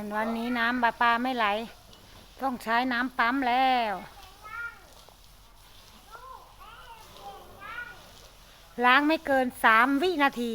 วันวันนี้น้ำปลาปลาไม่ไหล ต้องใช้น้ำปั๊มแล้ว ล้างไม่เกินสามวินาที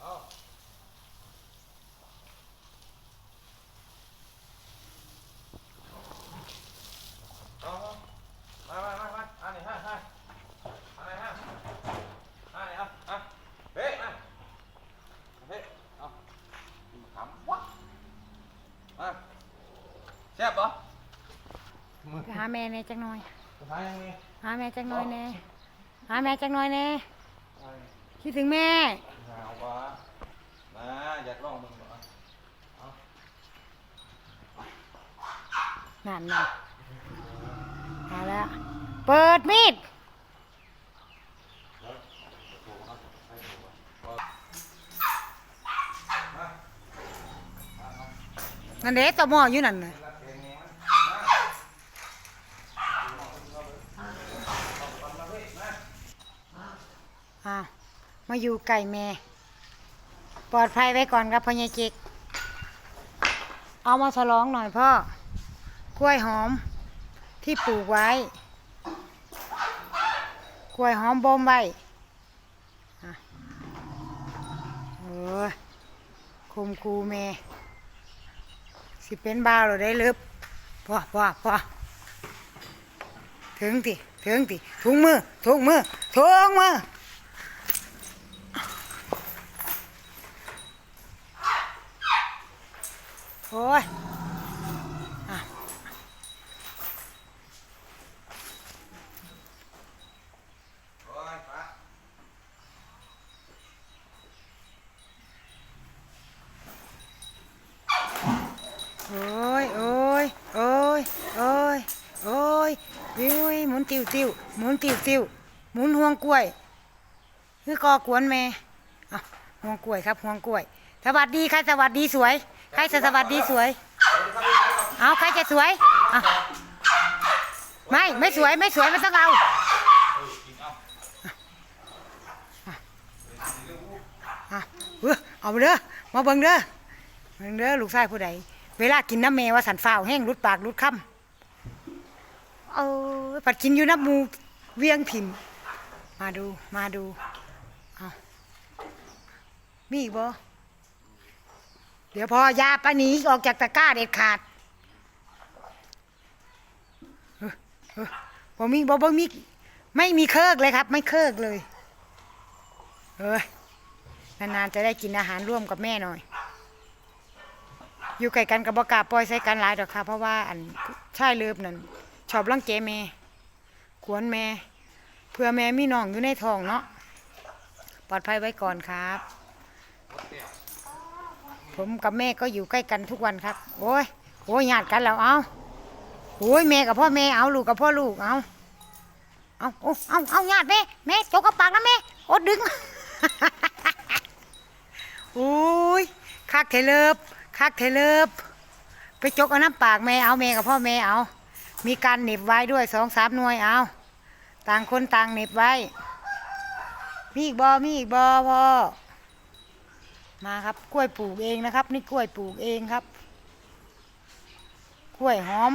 เอามามามามาอันนี้ฮะฮะอันนี้ฮะอันนี้ฮะฮะเฮ้ยมาเฮ้ยเอาขำวะมาแซ่บปะมือ หาแม่แน่จังหน่อยสุดท้ายยังไงหาแม่จังหน่อยแน่หาแม่จังหน่อยแน่คิดถึงแม่เอาปะมาอยากลองมึงเหรอเอานั่นน่ะเอาแล้วเปิดมีดนั่นเด้ตอหมออยู่นั่นน่ะ อ้ามาอยู่ไก่แม่ปลอดภัยไว้ก่อนครับพ่อใหญ่จ๊กเอามาฉลองหน่อยพ่อกล้วยหอมที่ปลูกไว้ กล้วยหอมบ่มไว้เออคุมคูแม่สิเป็นบ้าเราได้ลึบพอพอพอถึงติถึงติถุงมือถุงมือถุงมือ โอ้ยอะโอ้ยโอ้ย โอ้ย โอ้ย โอ้ย โอ้ยวิวหมุนติวติวหมุนติวติวหมุนห่วงกล้วย คือกอกวนแม่ห่วงกล้วยครับห่วงกล้วย สวัสดีใครสวัสดีสวย ใครจะสวัสดีสวย เอาใครจะสวยอะไม่ไม่สวยไม่สวยไม่ต้องเอาเอามาเด้อมาเบิ่งเด้อเบิ่งเด้อลูกชายผู้ใดเวลากินน้ำแม่ว่าสันฝ้าวแห้งรุดปากรุดคำเออผัดกินอยู่น้ำมูเวียงพินมาดูมาดูเอามีอีกบ่ เดี๋ยวพอยาปานีออกจากตะกร้าเด็ดขาดบ่มีบ่บ่มีไม่มีเคิกเลยครับ ไม่เคิกเลยเอ้ยนานๆจะได้กินอาหารร่วมกับแม่หน่อย อยู่ไกลกันกับบกาปล่อยใส่กันหลายดอกค่ะ เพราะว่าอันชายเลิฟนั่นชอบรังเกแม่กวนแม่เพื่อแม่มีน้องอยู่ในท้องเนาะปลอดภัยไว้ก่อนครับ ผมกับแม่ก็อยู่ใกล้กันทุกวันครับ โอ้ยโอ้ยญาติกันแล้วเอาโอ้ยแม่กับพ่อแม่เอาลูกกับพ่อลูกเอาเอาเอาเอาเอาญาติแม่แม่จกกระปากนะแม่อดดึงโอ้ยคักเทเลิบคักเทเลิบไปจกเอาน้ำปากแม่เอาแม่กับพ่อแม่เอา มีการเหน็บไว้ด้วยสองสามหน่วยเอาต่างคนต่างเหน็บไว้ มีอีกบอมีอีกบอพ่อ มาครับกล้วยปลูกเองนะครับ นี่กล้วยปลูกเองครับ กล้วยหอม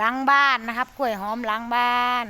ล้างบ้านนะครับ กล้วยหอมล้างบ้าน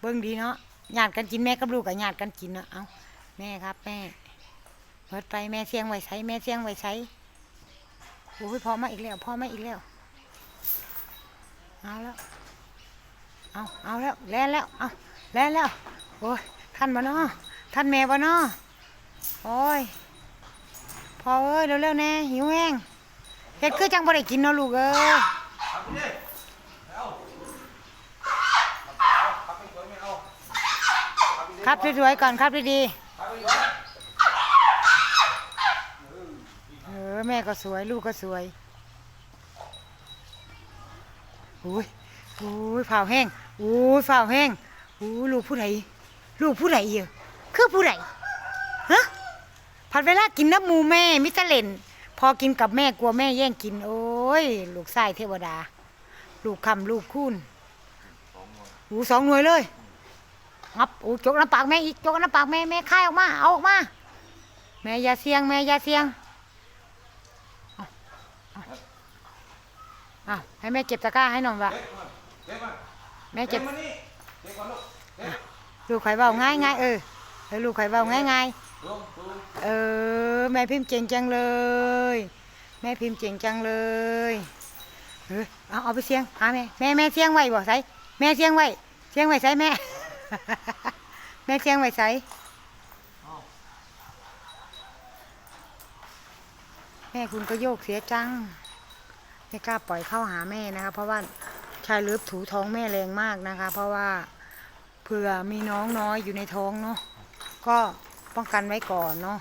เบิ่งดีเนาะญาติกันกินแม่กับลูกกับญาติกันกินเนาะเอาแม่ครับแม่เปิดไปแม่เสียงไว้ใช้แม่เสียงไว้ใช้โอ้ยพอมาอีกแล้วพอมาอีกแล้วเอาแล้ว เอาเอาแล้วแล่นแล้วเอาแล่นแล้วโอ้ยท่านบ่เนาะท่านแม่บ่เนาะโอ้ยพอเอ้ยเร็วๆแน่หิวแห้งเฮ็ดคือจังบ่ได้กินเนาะลูกเอ้ยทำดิเอขับไปสวยก่อาขับไปดิครับสวยๆก่อนครับดีๆเออแม่ก็สวยลูกก็สวยโอ้ยโอ้ยฝ่าวแห้ง โอ้ยฝ่าแห้งโอ้ยลูกผู้ใดลูกผู้ใดเอ่ยคือผู้ใดฮะผัดเวลากินน้ำมูแม่มิตรเล่น พอกินกับแม่กลัวแม่แย่งกิน โอ้ย ลูกชายเทวดา ลูกคำลูกคูณสองหน่วยหูสองหน่วยเลยงับโอ้จกน้ำปากแม่อีกจกน้ำปากแม่แม่คายออกมาเอาออกมาแม่อย่าเสียงแม่อย่าเสียงอาเอาเอาให้แม่เก็บตะกร้าให้หน่อยวะ แม่เก็บมานี่เก็บก่อนลูกเก็บลูกไข่เบาง่ายง่ายๆเออเออลูกไข่เบาง่ายง่ายๆลงลงเออแม่พิมพ์เจ๋งจังเลย แม่พิมพ์เจ๋งจังเลยเออเอาเอาไปเสียงหาแม่แม่แม่เสียงไว้บ่ใส่แม่เสียงไว้เสียงไว้ใส่แม่ แม่เสียงไว้ใส่แม่คุณก็โยกเสียจังไม่กล้าปล่อยเข้าหาแม่นะคะเพราะว่า ชายเลือถูท้องแม่แรงมากนะคะ เพราะว่าเผื่อมีน้องน้อยอยู่ในท้องเนาะก็ป้องกันไว้ก่อนเนาะ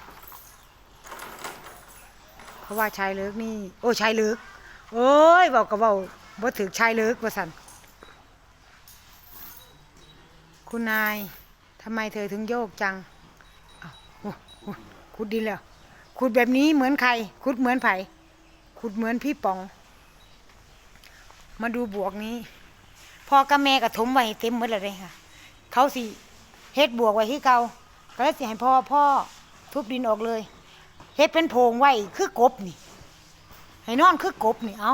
เพราะว่าชายเลิกนี่ โอ้ชายเลิกเอ้ยบอกก็บอกบ่ถึกชายเลิกว่สันคุณนายทำไมเธอถึงโยกจังอ้าวโอ้โอ้ขุดดินแล้วขุดแบบนี้เหมือนใครขุดเหมือนไผ่ขุดเหมือนพี่ป๋อง มาดูบวกนี้พ่อกับแม่ก็ถมไว้เต็มหมดเลยค่ะ เขาสิเฮ็ดบวกไว้ที่เก่าก็เลยสิให้พ่อพ่อทุบดินออกเลยเฮ็ดเป็นโพงไว้คือกบนี่ ให้นอนคือกบนี่เอา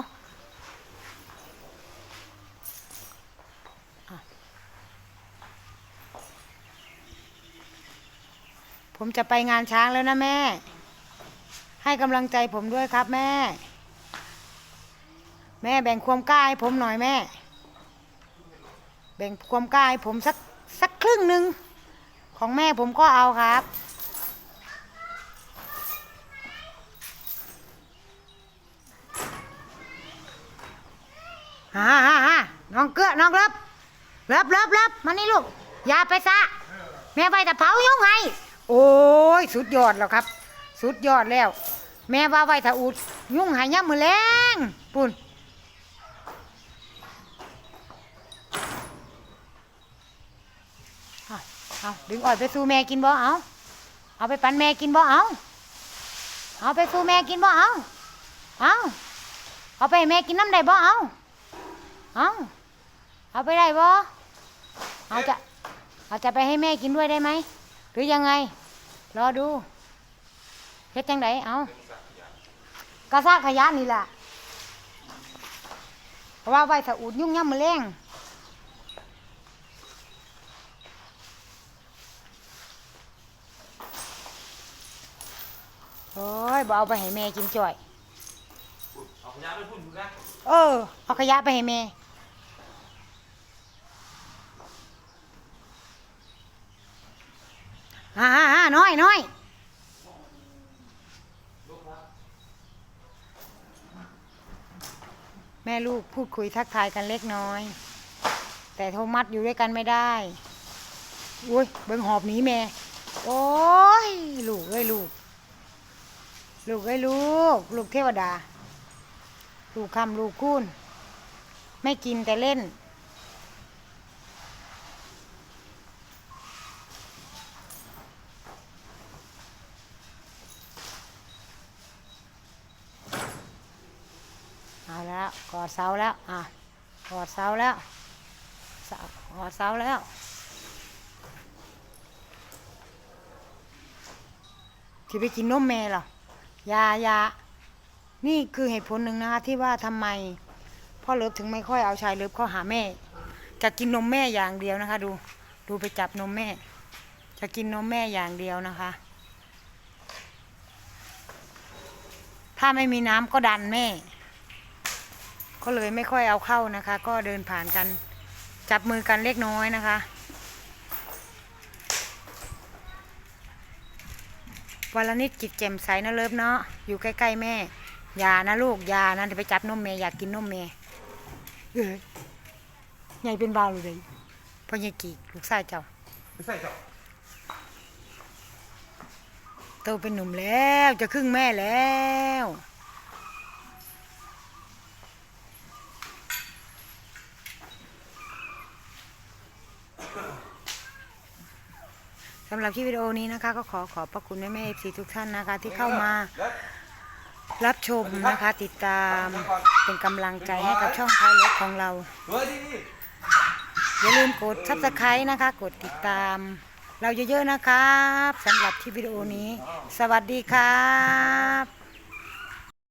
ผมจะไปงานช้างแล้วนะแม่ ให้กำลังใจผมด้วยครับแม่ แม่แบ่งความกล้าให้ผมหน่อยแม่ แบ่งความกล้าให้ผมสักสักครึ่งหนึ่งของแม่ผมก็เอาครับ ฮ่าฮ่าฮ่าน้องเกลือน้องเลิบเลิบเลิบเลิบมานี่ลูก อย่าไปซะ แม่ไปแต่เผายุ่งให้โอ้ย สุดยอดแล้วครับ สุดยอดแล้ว แม่ว่าไว้ถ้าอุด ยุ่งใหายย่ำมือแรงปุ่น เอาดึงอ่อยไปสู่แม่กินบ่เอาเอาไปปันแม่กินบ่เอาเอาไปสู่แม่กินบ่เอาเอาเอาไปให้แม่กินน้ำได้บ่เอาเอาเอาไปได้บ่เอาจะเอาจะไปให้แม่กินด้วยได้ไหมหรือยังไง รอดูเฮ็ดจังไดเอากระซากขยะนี่แหละเพราะว่าไว้ถ้าอุดยุ่งย่ำมือแรง โอ้ยบ่เอาไปให้แม่กินจ่อย เอาขยะไปพุ่นพุ่นนะเออ เอาขยะไปให้แม่ฮ่าฮ่าฮ่าน้อยน้อยแม่ลูกพูดคุยทักทายกันเล็กน้อย แต่โทรมัดอยู่ด้วยกันไม่ได้อุ้ยเบิ่งหอบหนีแม่ โอ้ย ลูกเอ้ยลูก ลูกเอ้ลูก ลูกเทวดา ลูกคำลูกคูณไม่กินแต่เล่น เอาแล้วกอดเสาแล้ว อะกอดเสาแล้วกอดเสาแล้วที่ไปกินนมแม่เหรอ ยายานี่คือเหตุผลหนึ่งนะคะที่ว่าทำไมพ่อเลิฟถึงไม่ค่อยเอาชายเลิฟเข้าหาแม่ จะกินนมแม่อย่างเดียวนะคะ ดูดูไปจับนมแม่ จะกินนมแม่อย่างเดียวนะคะ ถ้าไม่มีน้ำก็ดันแม่ ก็เลยไม่ค่อยเอาเข้านะคะ ก็เดินผ่านกันจับมือกันเล็กน้อยนะคะ วันละนิดจิตแจ่มใสนะเลิฟเนาะอยู่ใกล้ๆแม่อย่านะลูกอย่านะเดี๋ยวไปจับนมแม่อยากกินนมแม่เอ้ยใหญ่เป็นบาวเลยพ่อใหญ่กีลูกชายเจ้าไม่ใส่จ้ะโตเป็นหนุ่มแล้วจะครึ่งแม่แล้ว สำหรับที่วิดีโอนี้นะคะ ก็ขอขอบพระคุณแม่แม่เอฟซีทุกท่านนะคะ ที่เข้ามารับชมนะคะ ติดตามเป็นกำลังใจให้กับช่องท้ายรถของเรา อย่าลืมกดซับสไครต์นะคะ กดติดตาม เราเยอะๆนะครับสำหรับที่วิดีโอนี้ สวัสดีครับ